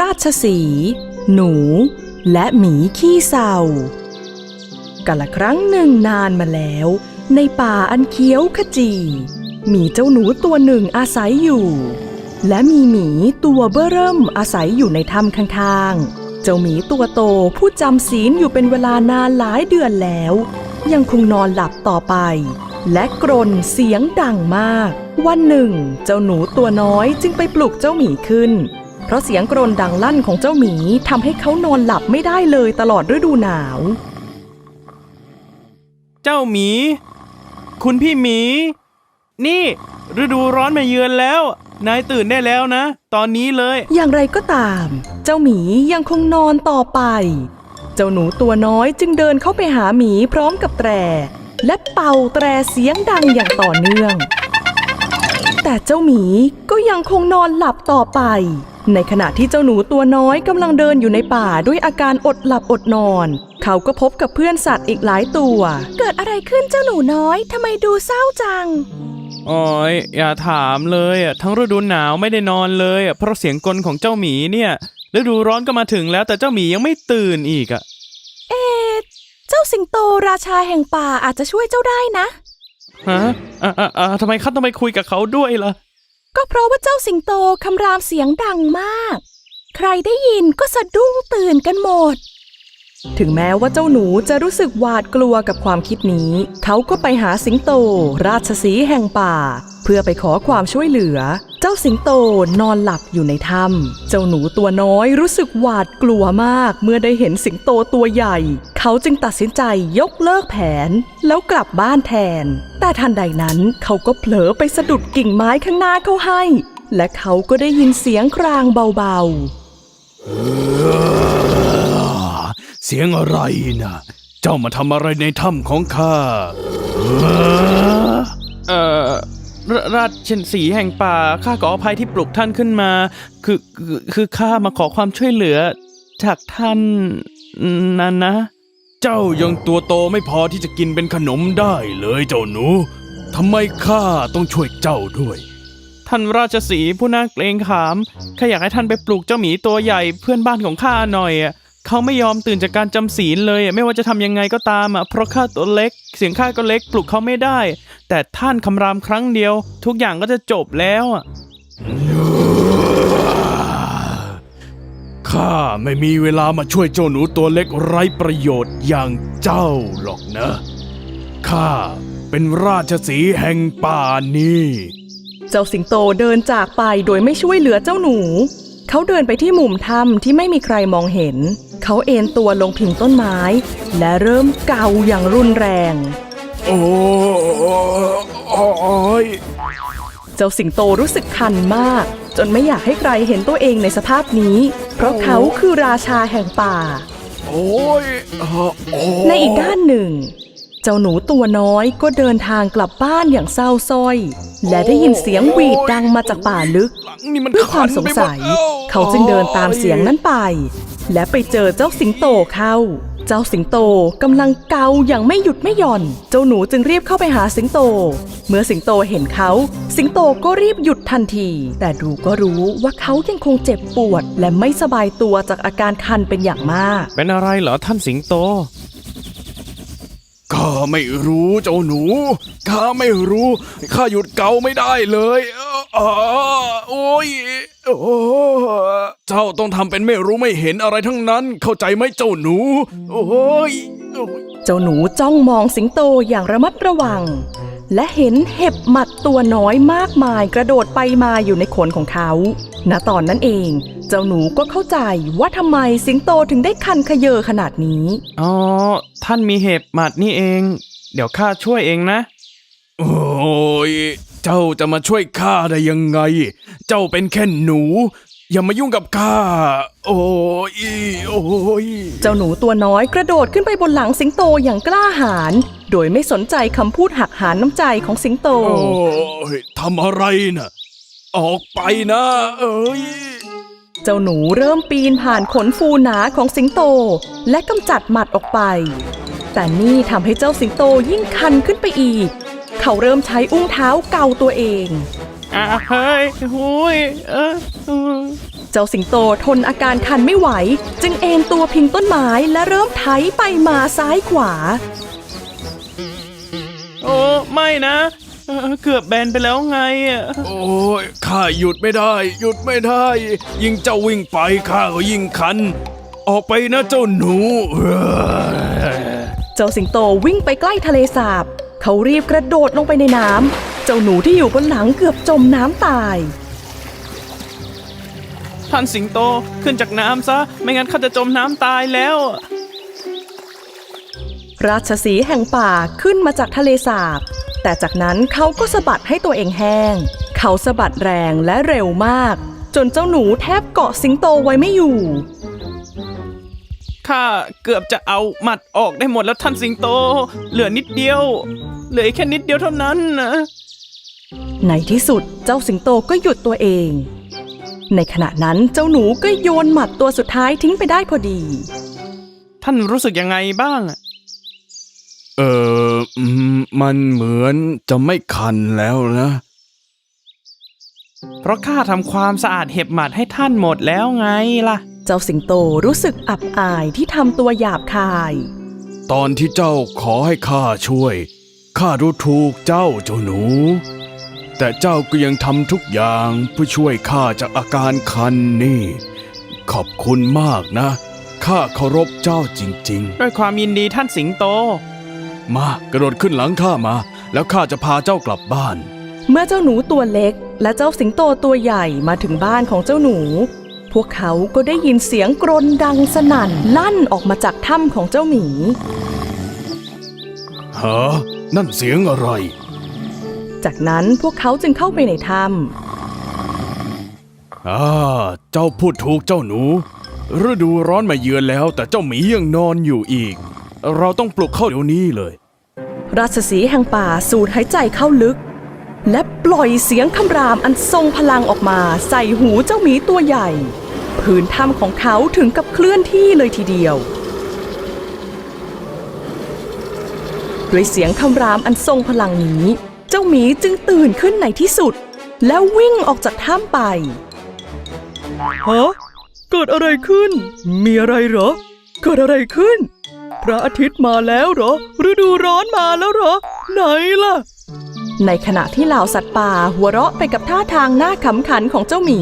ราชสี หนู และหมีขี้เศร้ากาละครั้งหนึ่งนานมาแล้ว ในป่าอันเขียวขจี มีเจ้าหนูตัวหนึ่งอาศัยอยู่ และมีหมีตัวเบ้อเริ่มอาศัยอยู่ในถ้ำข้างๆ เจ้าหมีตัวโตผู้จำศีลอยู่เป็นเวลานานหลายเดือนแล้ว ยังคงนอนหลับต่อไป และกรนเสียงดังมาก วันหนึ่ง เจ้าหนูตัวน้อยจึงไปปลุกเจ้าหมีขึ้น เพราะเสียงกรนดังลั่นของเจ้าหมีทำให้เขานอนหลับไม่ได้เลยตลอดฤดูหนาว เจ้าหมี คุณพี่หมี นี่ ฤดูร้อนมาเยือนแล้ว นายตื่นได้แล้วนะ ตอนนี้เลย อย่างไรก็ตาม เจ้าหมียังคงนอนต่อไป เจ้าหนูตัวน้อยจึงเดินเข้าไปหาหมีพร้อมกับแตร และเป่าแตรเสียงดังอย่างต่อเนื่องแต่เจ้าหมีก็ยังคงนอนหลับต่อไป ในขณะที่เจ้าหนูตัวน้อยกำลังเดินอยู่ในป่าด้วยอาการอดหลับอดนอน เขาก็พบกับเพื่อนสัตว์อีกหลายตัว เกิดอะไรขึ้นเจ้าหนูน้อยทำไมดูเศร้าจังโอ้ยอย่าถามเลยอะทั้งฤดูหนาวไม่ได้นอนเลยอะเพราะเสียงกลของเจ้าหมีเนี่ยฤดูร้อนก็มาถึงแล้วแต่เจ้าหมียังไม่ตื่นอีกอะเจ้าสิงโตราชาแห่งป่าอาจจะช่วยเจ้าได้นะฮะอะอะอะทำไมข้าต้องไปคุยกับเขาด้วยล่ะ ก็เพราะว่าเจ้าสิงโตคำรามเสียงดังมาก ใครได้ยินก็สะดุ้งตื่นกันหมด ถึงแม้ว่าเจ้าหนูจะรู้สึกหวาดกลัวกับความคิดนี้ เขาก็ไปหาสิงโต ราชสีแห่งป่า เพื่อไปขอความช่วยเหลือ เจ้าสิงโตนอนหลับอยู่ในถ้ำเจ้าหนูตัวน้อยรู้สึกหวาดกลัวมาก เมื่อได้เห็นสิงโตตัวใหญ่ เขาจึงตัดสินใจยกเลิกแผน แล้วกลับบ้านแทน แต่ทันใดนั้นเขาก็เผลอไปสะดุดกิ่งไม้ข้างหน้าเขาให้ และเขาก็ได้ยินเสียงครางเบาๆ สียงอะไรนะเจ้ามาทำอะไรในถ้ำของข้า เออเอ่อรราชสีห์แห่งป่าข้าขออภัยที่ปลุกท่านขึ้นมา คือคือคือข้ามาขอความช่วยเหลือ จากท่านนั่นนะ เจ้ายังตัวโตไม่พอที่จะกินเป็นขนมได้เลยเจ้าหนูทำไมข้าต้องช่วยเจ้าด้วย ท่านราชสีห์ผู้น่าเกรงขามข้าอยากให้ท่านไปปลุกเจ้าหมีตัวใหญ่เพื่อนบ้านของข้าหน่อยอะ เขาไม่ยอมตื่นจากการจำศีลเลยอะไม่ว่าจะทำยังไงก็ตามอะเพราะข้าตัวเล็ก เสียงข้าก็เล็กปลุกเขาไม่ได้ แต่ท่านคำรามครั้งเดียว ทุกอย่างก็จะจบแล้วอะข้าไม่มีเวลามาช่วยเจ้าหนูตัวเล็กไร้ประโยชน์อย่างเจ้าหรอกนะข้าเป็นราชสีห์แห่งป่านี้เจ้าสิงโตเดินจากไปโดยไม่ช่วยเหลือเจ้าหนู เขาเดินไปที่มุมถ้ำที่ไม่มีใครมองเห็น เขาเอนตัวลงพิงต้นไม้ และเริ่มเกาอย่างรุนแรง โอ้ยเจ้าสิงโตรู้สึกคันมาก จนไม่อยากให้ใครเห็นตัวเองในสภาพนี้ เพราะเขาคือราชาแห่งป่า โอ้ยโอ้ยในอีกด้านหนึ่ง เจ้าหนูตัวน้อยก็เดินทางกลับบ้านอย่างเศร้าสร้อย และได้ยินเสียงหวีดดังมาจากป่าลึกหลังนี่มันด้วยความสงสัยคันไปหมดแล้วเขาจึงเดินตามเสียงนั้นไป และไปเจอเจ้าสิงโตเข้า เจ้าสิงโตกำลังเกาอย่างไม่หยุดไม่หย่อน เจ้าหนูจึงรีบเข้าไปหาสิงโต เมื่อสิงโตเห็นเขา สิงโตก็รีบหยุดทันที แต่ดูก็รู้ว่าเขายังคงเจ็บปวด และไม่สบายตัวจากอาการคันเป็นอย่างมาก เป็นอะไรเหรอท่านสิงโตข้าไม่รู้เจ้าหนู ข้าไม่รู้ ข้าหยุดเกาไม่ได้เลย อ้าโอ้ยโอ้เจ้าต้องทำเป็นไม่รู้ไม่เห็นอะไรทั้งนั้น เข้าใจไหมเจ้าหนูโอ้ยโอ้ยเจ้าหนูจ้องมองสิงโตอย่างระมัดระวัง และเห็นเห็บหมัดตัวน้อยมากมายกระโดดไปมาอยู่ในขนของเขาณตอนนั้นเอง เจ้าหนูก็เข้าใจว่าทำไมสิงโตถึงได้คันขยเยอขนาดนี้ อ๋อ ท่านมีเห็บหมัดนี่เอง เดี๋ยวข้าช่วยเองนะ โอ้ย เจ้าจะมาช่วยข้าได้ยังไง เจ้าเป็นแค่หนู อย่ามายุ่งกับข้า โอ้ยโอ้ยเจ้าหนูตัวน้อยกระโดดขึ้นไปบนหลังสิงโตอย่างกล้าหาญโดยไม่สนใจคำพูดหักหานน้ำใจของสิงโต โอ้ยทำอะไรนะออกไปนะ เอ้ยเจ้าหนูเริ่มปีนผ่านขนฟูหนาของสิงโต และกำจัดหมัดออกไป แต่นี่ทำให้เจ้าสิงโตยิ่งคันขึ้นไปอีก เขาเริ่มใช้อุ้งเท้าเกาตัวเอง อะเฮ้ยหุยเออเออเจ้าสิงโตทนอาการคันไม่ไหว จึงเอนตัวพิงต้นไม้และเริ่มไถไปมาซ้ายขวา โอ้ไม่นะเออเกือบแบนไปแล้วไงอะโอ้ยข้าหยุดไม่ได้ หยุดไม่ได้ ยิ่งเจ้าวิ่งไปข้าก็ยิ่งคัน ออกไปนะเจ้าหนูเอ้ยเจ้าสิงโตวิ่งไปใกล้ทะเลสาบ เขารีบกระโดดลงไปในน้ำ เจ้าหนูที่อยู่บนหลังเกือบจมน้ำตาย ท่านสิงโตขึ้นจากน้ำซะ ไม่งั้นข้าจะจมน้ำตายแล้ว ราชสีห์แห่งป่าขึ้นมาจากทะเลสาบ แต่จากนั้นเขาก็สะบัดให้ตัวเองแห้ง เขาสะบัดแรงและเร็วมาก จนเจ้าหนูแทบเกาะสิงโตไว้ไม่อยู่ข้าเกือบจะเอาหมัดออกได้หมดแล้วท่านสิงโต เหลือนิดเดียว เหลืออีกแค่นิดเดียวเท่านั้นนะในที่สุดเจ้าสิงโตก็หยุดตัวเอง ในขณะนั้นเจ้าหนูก็โยนหมัดตัวสุดท้ายทิ้งไปได้พอดี ท่านรู้สึกยังไงบ้างอะเอออืมมันเหมือนจะไม่คันแล้วนะ เพราะข้าทำความสะอาดเห็บหมัดให้ท่านหมดแล้วไงล่ะ เจ้าสิงโตรู้สึกอับอายที่ทำตัวหยาบคาย ตอนที่เจ้าขอให้ข้าช่วย ข้าดูถูกเจ้าเจ้าหนู แต่เจ้าก็ยังทำทุกอย่างเพื่อช่วยข้าจากอาการคันนี่ ขอบคุณมากนะ ข้าเคารพเจ้าจริง ด้วยความยินดีท่านสิงโต ๆ มากระโดดขึ้นหลังข้ามา แล้วข้าจะพาเจ้ากลับบ้าน เมื่อเจ้าหนูตัวเล็ก และเจ้าสิงโตตัวใหญ่มาถึงบ้านของเจ้าหนู พวกเขาก็ได้ยินเสียงกรนดังสนั่นลั่นออกมาจากถ้ำของเจ้าหมี ฮะ นั่นเสียงอะไร จากนั้นพวกเขาจึงเข้าไปในถ้อ่า เจ้าพูดถูกเจ้าหนู ฤดูร้อนมาเยือนแล้ว แต่เจ้าหมียังนอนอยู่อีก เราต้องปลุกเข้าเดี๋ยวนี้เลยำราชสีห์แห่งป่าสูดหายใจเข้าลึก และปล่อยเสียงคำรามอันทรงพลังออกมาใส่หูเจ้าหมีตัวใหญ่ผืนถ้ำของเขาถึงกับเคลื่อนที่เลยทีเดียว ด้วยเสียงคำรามอันทรงพลังนี้ เจ้าหมีจึงตื่นขึ้นในที่สุด แล้ววิ่งออกจากถ้ำไปฮะเกิดอะไรขึ้น มีอะไรเหรอ เกิดอะไรขึ้น พระอาทิตย์มาแล้วเหรอ ฤดูร้อนมาแล้วเหรอ ไหนล่ะ ในขณะที่เหล่าสัตว์ป่าหัวเราะไปกับท่าทางหน้าขำขันของเจ้าหมี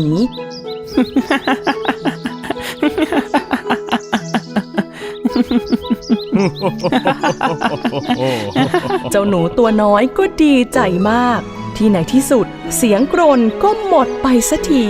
เจ้าหนูตัวน้อยก็ดีใจมาก ที่ในที่สุดเสียงกรนก็หมดไปสักที